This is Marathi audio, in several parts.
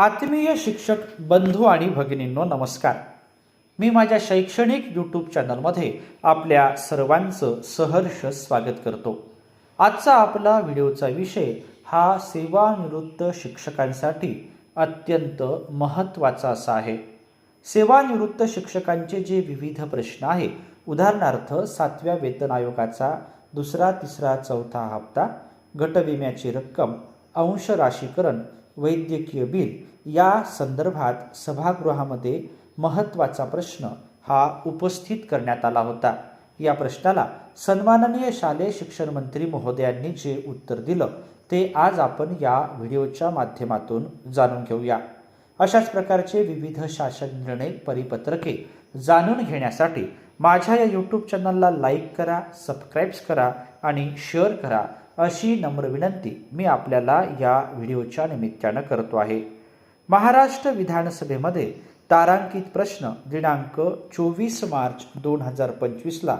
आत्मीय शिक्षक बंधू आणि भगिनींनो नमस्कार. मी माझ्या शैक्षणिक यूट्यूब चॅनलमध्ये आपल्या सर्वांचं सहर्ष स्वागत करतो. आजचा आपला व्हिडिओचा विषय हा सेवानिवृत्त शिक्षकांसाठी अत्यंत महत्त्वाचा असा आहे. सेवानिवृत्त शिक्षकांचे जे विविध प्रश्न आहे उदाहरणार्थ सातव्या वेतन आयोगाचा दुसरा तिसरा चौथा हप्ता गटविम्याची रक्कम अंश राशीकरण वैद्यकीय बिल. या संदर्भात सभागृहामध्ये महत्त्वाचा प्रश्न हा उपस्थित करण्यात आला होता. या प्रश्नाला सन्माननीय शालेय शिक्षण मंत्री महोदयांनी जे उत्तर दिलं ते आज आपण या व्हिडिओच्या माध्यमातून जाणून घेऊया. अशाच प्रकारचे विविध शासन निर्णय परिपत्रके जाणून घेण्यासाठी माझ्या या यूट्यूब चॅनलला लाईक करा सबस्क्राईब्स करा आणि शेअर करा. अशी नम्र विनंती मी आपल्याला या व्हिडिओच्या निमित्तानं करतो आहे. महाराष्ट्र विधानसभेमध्ये तारांकित प्रश्न दिनांक चोवीस मार्च दोन हजार पंचवीसला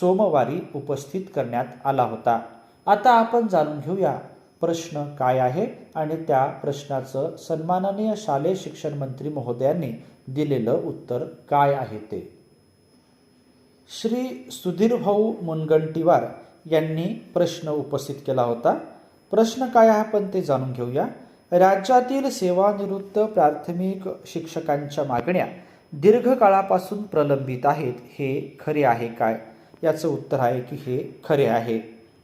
सोमवारी उपस्थित करण्यात आला होता. आता आपण जाणून घेऊया प्रश्न काय आहे आणि त्या प्रश्नाचं सन्माननीय शालेय शिक्षण मंत्री महोदयांनी दिलेलं उत्तर काय आहे ते. श्री सुधीरभाऊ मुनगंटीवार यांनी प्रश्न उपस्थित केला होता. प्रश्न काय आहे आपण ते जाणून घेऊया. राज्यातील सेवानिवृत्त प्राथमिक शिक्षकांच्या मागण्या दीर्घकाळापासून प्रलंबित आहेत हे खरे आहे काय? याचं उत्तर आहे की हे खरे आहे.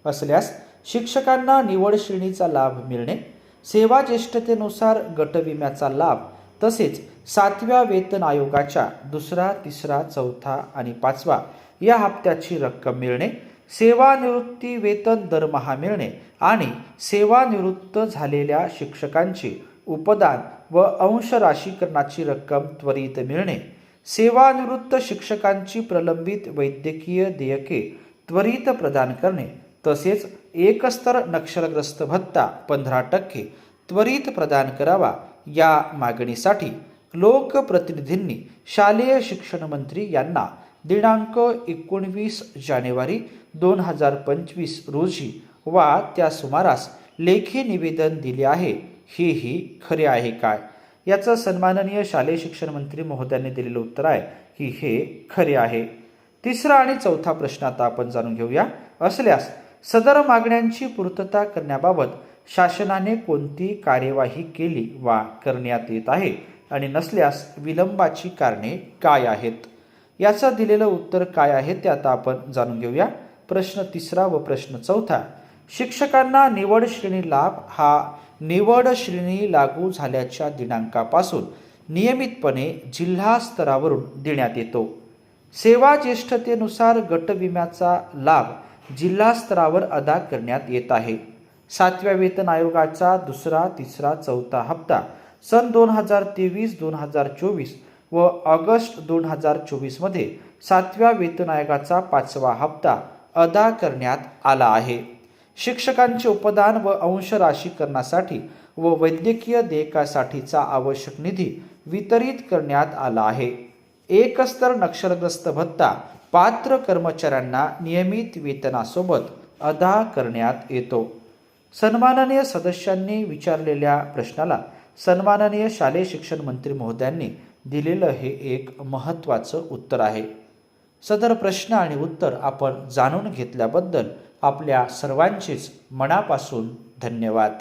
असल्यास शिक्षकांना निवड श्रेणीचा लाभ मिळणे सेवा ज्येष्ठतेनुसार गटविम्याचा लाभ तसेच सातव्या वेतन आयोगाच्या दुसरा तिसरा चौथा आणि पाचवा या हप्त्याची रक्कम मिळणे सेवानिवृत्ती वेतन दरमहा मिळणे आणि सेवानिवृत्त झालेल्या शिक्षकांचे उपदान व अंश राशीकरणाची रक्कम त्वरित मिळणे. सेवानिवृत्त शिक्षकांची प्रलंबित वैद्यकीय देयके त्वरित प्रदान करणे. तसेच एकस्तर नक्षलग्रस्त भत्ता पंधरा टक्के त्वरित प्रदान करावा या मागणीसाठी लोकप्रतिनिधींनी शालेय शिक्षण मंत्री यांना दिनांक एकोणवीस जानेवारी दोन हजार पंचवीस रोजी वा त्या सुमारास लेखी निवेदन दिले आहे. हेही खरे आहे काय? याचं सन्माननीय शालेय शिक्षण मंत्री महोदयांनी दिलेलं उत्तर आहे. की हे खरे आहे. तिसरा आणि चौथा प्रश्न आता आपण जाणून घेऊया. असल्यास सदर मागण्यांची पूर्तता करण्याबाबत शासनाने कोणती कार्यवाही केली वा करण्यात येत आहे? आणि नसल्यास विलंबाची कारणे काय आहेत? याचं दिलेलं उत्तर काय आहे ते आता आपण जाणून घेऊया. प्रश्न तिसरा व प्रश्न चौथा. शिक्षकांना निवड श्रेणी लाभ हा निवड श्रेणी लागू झाल्याच्या दिनांकापासून नियमितपणे जिल्हा स्तरावरून देण्यात येतो. सेवा ज्येष्ठतेनुसार गटविम्याचा लाभ जिल्हा स्तरावर अदा करण्यात येत आहे. सातव्या वेतन आयोगाचा दुसरा तिसरा चौथा हप्ता सन दोन हजार तेवीस दोन हजार चोवीस व ऑगस्ट दोन हजार चोवीसमध्ये सातव्या वेतन आयोगाचा पाचवा हप्ता अदा करण्यात आला आहे. शिक्षकांचे उपदान व अंश राशीकरणासाठी व वैद्यकीय देयकासाठीचा आवश्यक निधी वितरित करण्यात आला आहे. एकस्तर नक्षलग्रस्त भत्ता पात्र कर्मचाऱ्यांना नियमित वेतनासोबत अदा करण्यात येतो. सन्माननीय सदस्यांनी विचारलेल्या प्रश्नाला सन्माननीय शालेय शिक्षण मंत्री महोदयांनी दिलेलं हे एक महत्त्वाचं उत्तर आहे. सदर प्रश्न आणि उत्तर आपण जाणून घेतल्याबद्दल आपल्या सर्वांचेच मनापासून धन्यवाद.